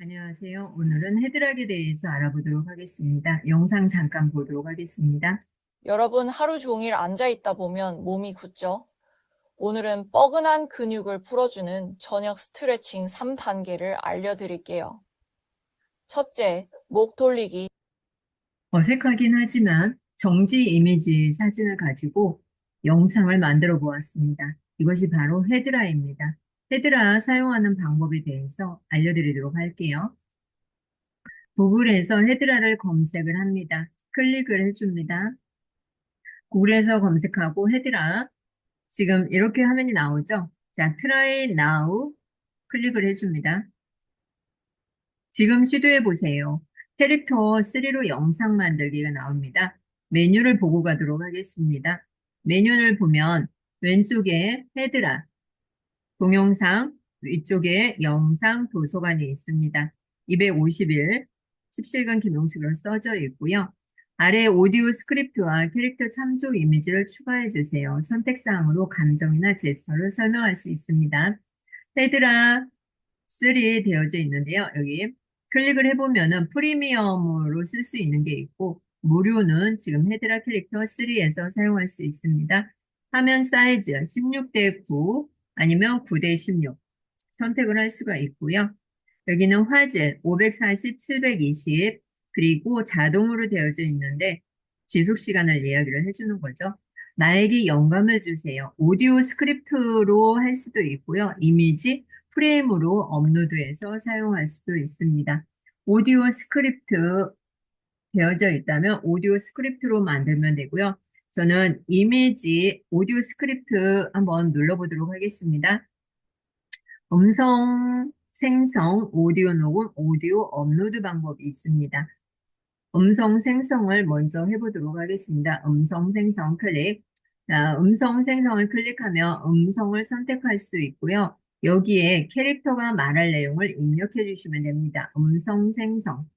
안녕하세요. 오늘은 헤드락에 대해서 알아보도록 하겠습니다. 영상 잠깐 보도록 하겠습니다. 여러분 하루 종일 앉아 있다 보면 몸이 굳죠? 오늘은 뻐근한 근육을 풀어주는 저녁 스트레칭 3단계를 알려드릴게요. 첫째, 목 돌리기. 어색하긴 하지만 정지 이미지 사진을 가지고 영상을 만들어 보았습니다. 이것이 바로 헤드라입니다. 헤드라 사용하는 방법에 대해서 알려드리도록 할게요. 구글에서 헤드라를 검색을 합니다. 클릭을 해줍니다. 구글에서 검색하고 헤드라 지금 이렇게 화면이 나오죠? 자, try now 클릭을 해줍니다. 지금 시도해 보세요. 캐릭터 3로 영상 만들기가 나옵니다. 메뉴를 보고 가도록 하겠습니다. 메뉴를 보면 왼쪽에 헤드라, 동영상, 위쪽에 영상 도서관이 있습니다. 251, 17강 김용식으로 써져 있고요. 아래 오디오 스크립트와 캐릭터 참조 이미지를 추가해 주세요. 선택사항으로 감정이나 제스처를 설명할 수 있습니다. 헤드라 3 되어져 있는데요. 여기 클릭을 해보면은 프리미엄으로 쓸 수 있는 게 있고 무료는 지금 헤드라 캐릭터 3에서 사용할 수 있습니다. 화면 사이즈 16대 9 아니면 9대 16 선택을 할 수가 있고요. 여기는 화질 540, 720 그리고 자동으로 되어져 있는데 지속 시간을 이야기를 해주는 거죠. 나에게 영감을 주세요. 오디오 스크립트로 할 수도 있고요. 이미지 프레임으로 업로드해서 사용할 수도 있습니다. 오디오 스크립트 되어져 있다면 오디오 스크립트로 만들면 되고요. 저는 이미지 오디오 스크립트 한번 눌러보도록 하겠습니다. 음성 생성, 오디오 녹음, 오디오 업로드 방법이 있습니다. 음성 생성을 먼저 해보도록 하겠습니다. 음성 생성 클릭. 자, 음성 생성을 클릭하면 음성을 선택할 수 있고요. 여기에 캐릭터가 말할 내용을 입력해 주시면 됩니다. 음성 생성.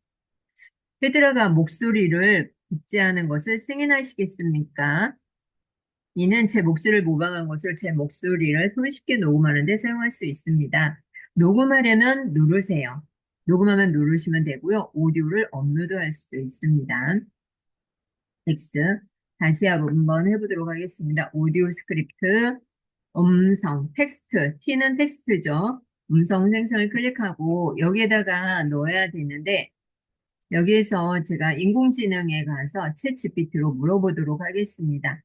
헤드라가 목소리를 복제하는 것을 승인하시겠습니까? 이는 제 목소리를 모방한 것을 제 목소리를 손쉽게 녹음하는 데 사용할 수 있습니다. 녹음하려면 누르세요. 녹음하면 누르시면 되고요. 오디오를 업로드할 수도 있습니다. X. 다시 한번 해보도록 하겠습니다. 오디오 스크립트, 음성, 텍스트. T는 텍스트죠. 음성 생성을 클릭하고 여기에다가 넣어야 되는데 여기에서 제가 인공지능에 가서 챗 GPT로 물어보도록 하겠습니다.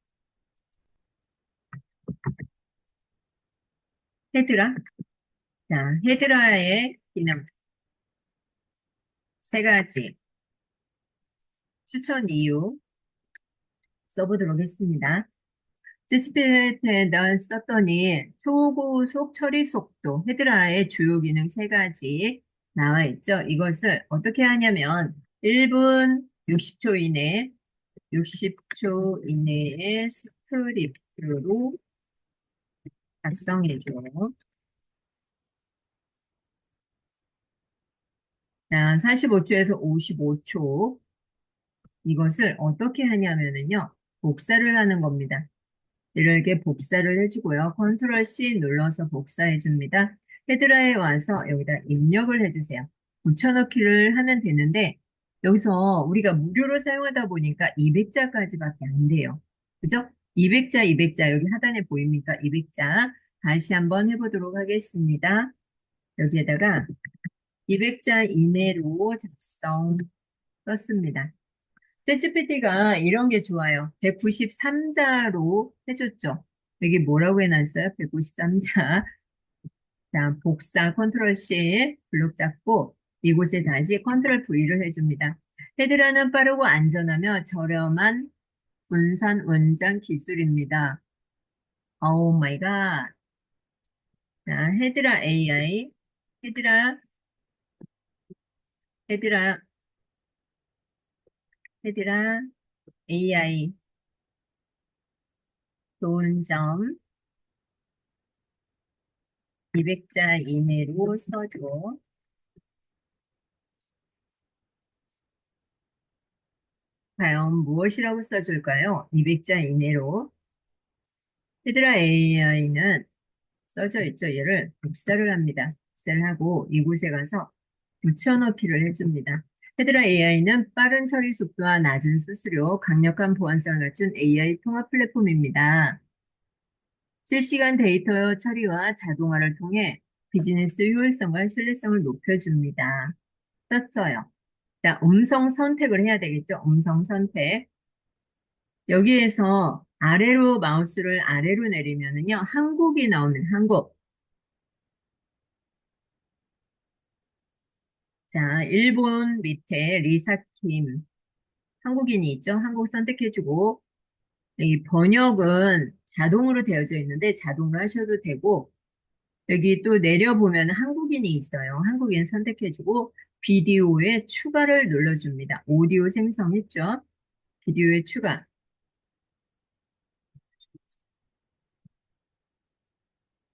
헤드라. 자, 헤드라의 기능. 세 가지. 추천 이유. 써보도록 하겠습니다. 챗GPT에다 썼더니 초고속 처리 속도, 헤드라의 주요 기능 세 가지 나와 있죠. 이것을 어떻게 하냐면 1분 60초 이내, 60초 이내에 스크립트로 작성해줘. 자, 45초에서 55초. 이것을 어떻게 하냐면은요, 복사를 하는 겁니다. 이렇게 복사를 해주고요. 컨트롤 C 눌러서 복사해 줍니다. 헤드라에 와서 여기다 입력을 해주세요. 붙여넣기를 하면 되는데, 여기서 우리가 무료로 사용하다 보니까 200자까지밖에 안 돼요. 그죠? 200자, 200자, 여기 하단에 보입니까? 200자. 다시 한번 해보도록 하겠습니다. 여기에다가 200자 이내로 작성 썼습니다. 챗GPT가 이런 게 좋아요. 193자로 해줬죠. 여기 뭐라고 해놨어요? 193자. 자, 복사 컨트롤 C 블록 잡고 이곳에 다시 컨트롤 V를 해줍니다. 헤드라는 빠르고 안전하며 저렴한 분산 원장 기술입니다. 오 마이 갓. 자, 헤드라 AI, 헤드라, 헤드라, 헤드라 AI. 좋은 점. 200자 이내로 써줘. 과연 무엇이라고 써줄까요? 200자 이내로. 헤드라 AI는 써져 있죠. 얘를 복사를 합니다. 복사를 하고 이곳에 가서 붙여넣기를 해줍니다. 헤드라 AI는 빠른 처리 속도와 낮은 수수료, 강력한 보안성을 갖춘 AI 통합 플랫폼입니다. 실시간 데이터 처리와 자동화를 통해 비즈니스 효율성과 신뢰성을 높여줍니다. 떴어요. 자, 음성 선택을 해야 되겠죠? 음성 선택. 여기에서 아래로 마우스를 아래로 내리면은요, 한국이 나오는 한국. 자, 일본 밑에 리사킴. 한국인이 있죠? 한국 선택해주고, 여기 번역은 자동으로 되어져 있는데 자동으로 하셔도 되고, 여기 또 내려보면 한국인이 있어요. 한국인 선택해주고, 비디오에 추가를 눌러줍니다. 오디오 생성했죠? 비디오에 추가.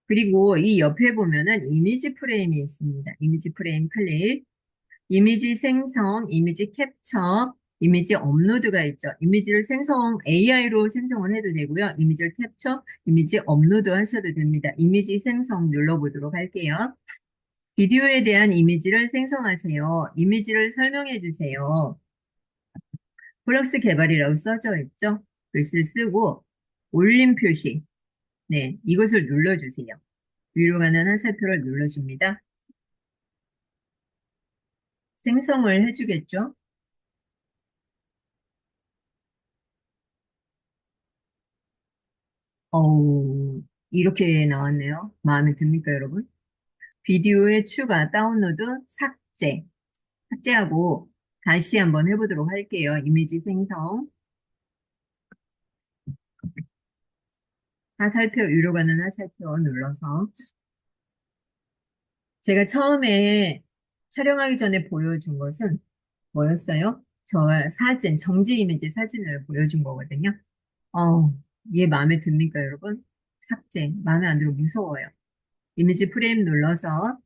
그리고 이 옆에 보면은 이미지 프레임이 있습니다. 이미지 프레임 클릭. 이미지 생성, 이미지 캡처, 이미지 업로드가 있죠. 이미지를 생성, AI로 생성을 해도 되고요. 이미지를 캡처, 이미지 업로드 하셔도 됩니다. 이미지 생성 눌러보도록 할게요. 비디오에 대한 이미지를 생성하세요. 이미지를 설명해 주세요. 플럭스 개발이라고 써져 있죠. 글씨를 쓰고 올림 표시. 네, 이것을 눌러주세요. 위로 가는 한살표를 눌러줍니다. 생성을 해주겠죠. 어우, 이렇게 나왔네요. 마음에 듭니까, 여러분? 비디오의 추가, 다운로드, 삭제. 삭제하고 다시 한번 해보도록 할게요. 이미지 생성. 하살표, 위로 가는 하살표 눌러서. 제가 처음에 촬영하기 전에 보여준 것은 뭐였어요? 저 사진, 정지 이미지 사진을 보여준 거거든요. 어우, 얘 마음에 듭니까, 여러분? 삭제. 마음에 안 들어 무서워요. 이미지 프레임 눌러서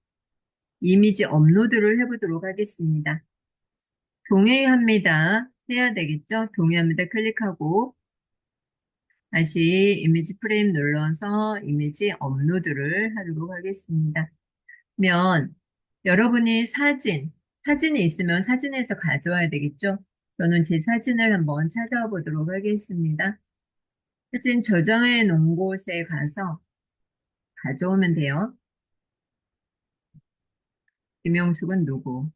이미지 업로드를 해보도록 하겠습니다. 동의합니다. 해야 되겠죠? 동의합니다. 클릭하고 다시 이미지 프레임 눌러서 이미지 업로드를 하도록 하겠습니다. 면 여러분이 사진, 사진이 있으면 사진에서 가져와야 되겠죠? 저는 제 사진을 한번 찾아와 보도록 하겠습니다. 사진 저장해 놓은 곳에 가서 가져오면 돼요. 김영숙은 누구?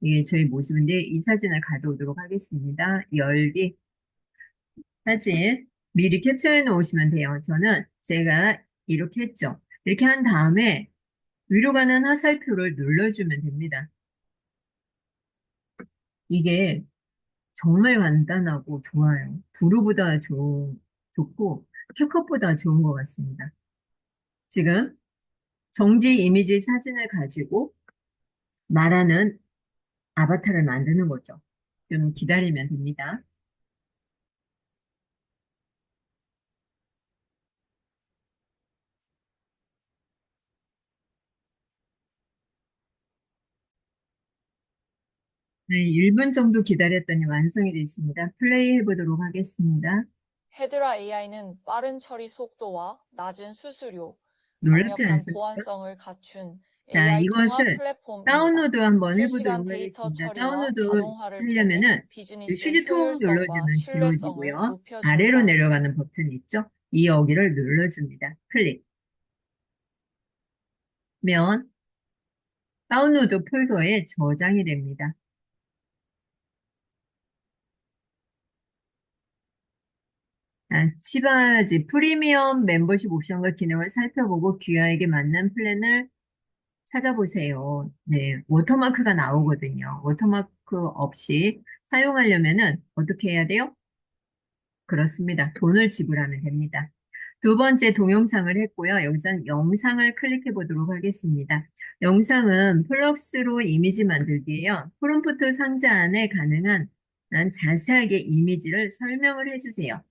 이게 저희 모습인데 이 사진을 가져오도록 하겠습니다. 열기 사진 미리 캡처해 놓으시면 돼요. 저는 제가 이렇게 했죠. 이렇게 한 다음에 위로 가는 화살표를 눌러주면 됩니다. 이게 정말 간단하고 좋아요. 부루보다 좋, 좋고 캡컷보다 좋은 것 같습니다. 지금 정지 이미지 사진을 가지고 말하는 아바타를 만드는 거죠. 좀 기다리면 됩니다. 네, 1분 정도 기다렸더니 완성이 됐습니다. 플레이 해보도록 하겠습니다. 헤드라 AI는 빠른 처리 속도와 낮은 수수료, 놀랍지 강력한 않습니까? 보안성을 갖춘 자, AI 이것을 플랫폼입니다. 다운로드 한번 실시간 해보도록 데이터 하겠습니다. 처리와 다운로드 자동화를 하려면은 통해 휴지통 효율성과 눌러주면 신뢰성을 지워지고요. 높여준다. 아래로 내려가는 버튼이 있죠. 이 여기를 눌러줍니다. 클릭. 면 다운로드 폴더에 저장이 됩니다. 아, 치바지 프리미엄 멤버십 옵션과 기능을 살펴보고 귀하에게 맞는 플랜을 찾아보세요. 네, 워터마크가 나오거든요. 워터마크 없이 사용하려면은 어떻게 해야 돼요? 그렇습니다. 돈을 지불하면 됩니다. 두 번째 동영상을 했고요. 여기서는 영상을 클릭해 보도록 하겠습니다. 영상은 플럭스로 이미지 만들기예요. 프롬프트 상자 안에 가능한 난 자세하게 이미지를 설명을 해주세요.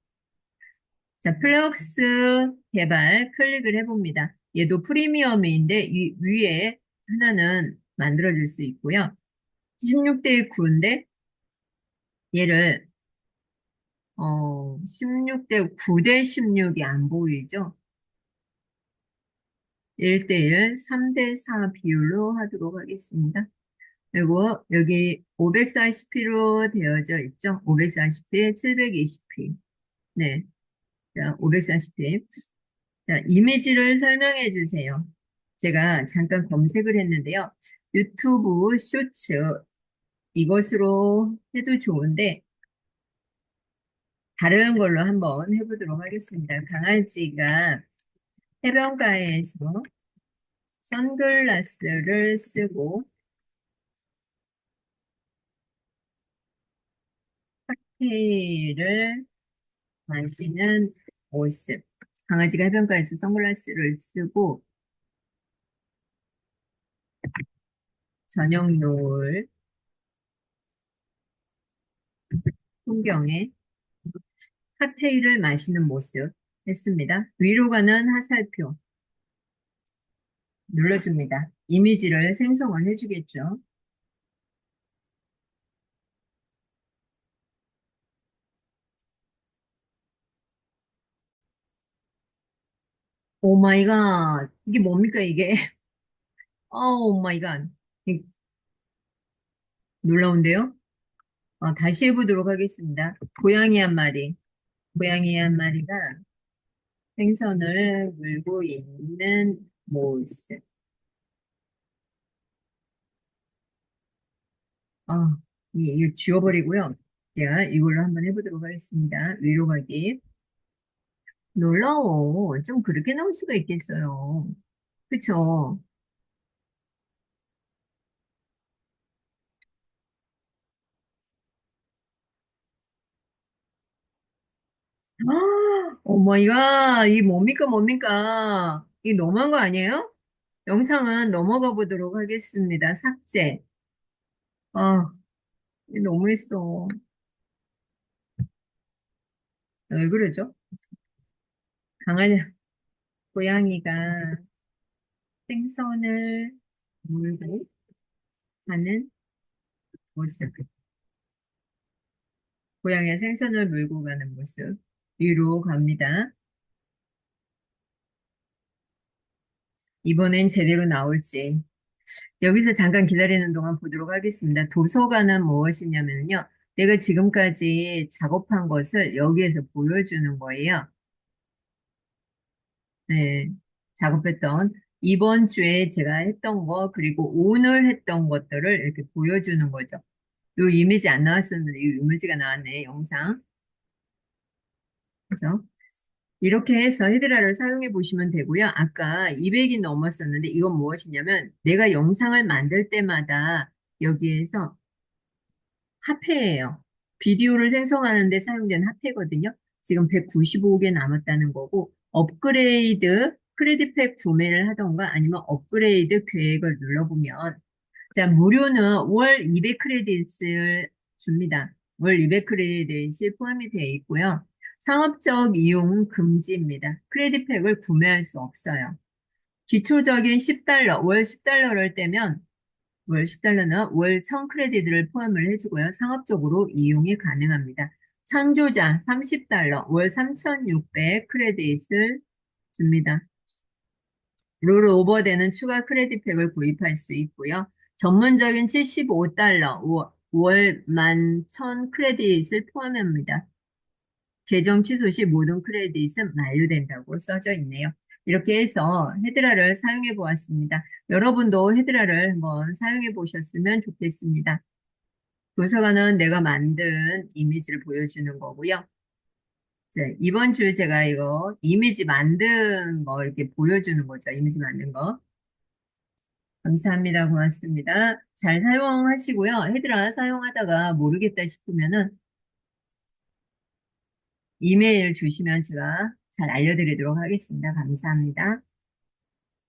자, 플럭스 개발 클릭을 해봅니다. 얘도 프리미엄인데 이 위에 하나는 만들어줄 수 있고요. 16대 9인데 얘를 어, 16대 9대 16이 안 보이죠? 1대1, 3대 4 비율로 하도록 하겠습니다. 그리고 여기 540p로 되어져 있죠? 540p, 720p. 네. 자, 540p. 자, 이미지를 설명해 주세요. 제가 잠깐 검색을 했는데요. 유튜브 쇼츠 이것으로 해도 좋은데 다른 걸로 한번 해보도록 하겠습니다. 강아지가 해변가에서 선글라스를 쓰고 칵테일을 마시는 모습. 강아지가 해변가에서 선글라스를 쓰고 저녁 노을 풍경에 칵테일을 마시는 모습 했습니다. 위로 가는 화살표 눌러줍니다. 이미지를 생성을 해주겠죠. 오 마이 갓. 이게 뭡니까, 이게? 오 마이 갓. 이- 놀라운데요? 어, 다시 해보도록 하겠습니다. 고양이 한 마리. 고양이 한 마리가 생선을 물고 있는 모습. 아, 이- 이거 지워버리고요. 제가 이걸로 한번 해보도록 하겠습니다. 위로 가기. 놀라워. 좀 그렇게 나올 수가 있겠어요. 그쵸? 아, 오마이갓. 이 뭡니까, 뭡니까? 이 너무한 거 아니에요? 영상은 넘어가 보도록 하겠습니다. 삭제. 아, 이 너무했어. 왜 그러죠? 강아지, 고양이가 생선을 물고 가는 모습. 고양이가 생선을 물고 가는 모습. 위로 갑니다. 이번엔 제대로 나올지. 여기서 잠깐 기다리는 동안 보도록 하겠습니다. 도서관은 무엇이냐면요. 내가 지금까지 작업한 것을 여기에서 보여주는 거예요. 네, 작업했던 이번 주에 제가 했던 거 그리고 오늘 했던 것들을 이렇게 보여주는 거죠. 요 이미지 안 나왔었는데 이 이미지가 나왔네 영상. 그죠? 이렇게 해서 헤드라를 사용해 보시면 되고요. 아까 200이 넘었었는데 이건 무엇이냐면 내가 영상을 만들 때마다 여기에서 합해예요. 비디오를 생성하는데 사용된 합해거든요. 지금 195개 남았다는 거고 업그레이드 크레딧팩 구매를 하던가 아니면 업그레이드 계획을 눌러보면 자 무료는 월 200크레딧을 줍니다. 월 200크레딧이 포함이 되어 있고요. 상업적 이용 금지입니다. 크레딧팩을 구매할 수 없어요. 기초적인 10달러, 월 10달러를 떼면 월 10달러는 월 1000크레딧을 포함을 해주고요. 상업적으로 이용이 가능합니다. 창조자 30달러, 월 3600 크레딧을 줍니다. 롤 오버되는 추가 크레딧팩을 구입할 수 있고요. 전문적인 75달러, 월 11,000 크레딧을 포함합니다. 계정 취소 시 모든 크레딧은 만료된다고 써져 있네요. 이렇게 해서 헤드라를 사용해 보았습니다. 여러분도 헤드라를 한번 사용해 보셨으면 좋겠습니다. 도서관은 내가 만든 이미지를 보여주는 거고요. 자, 이번 주 제가 이거 이미지 만든 거 이렇게 보여주는 거죠. 이미지 만든 거. 감사합니다. 고맙습니다. 잘 사용하시고요. 헤드라 사용하다가 모르겠다 싶으면은 이메일 주시면 제가 잘 알려드리도록 하겠습니다. 감사합니다.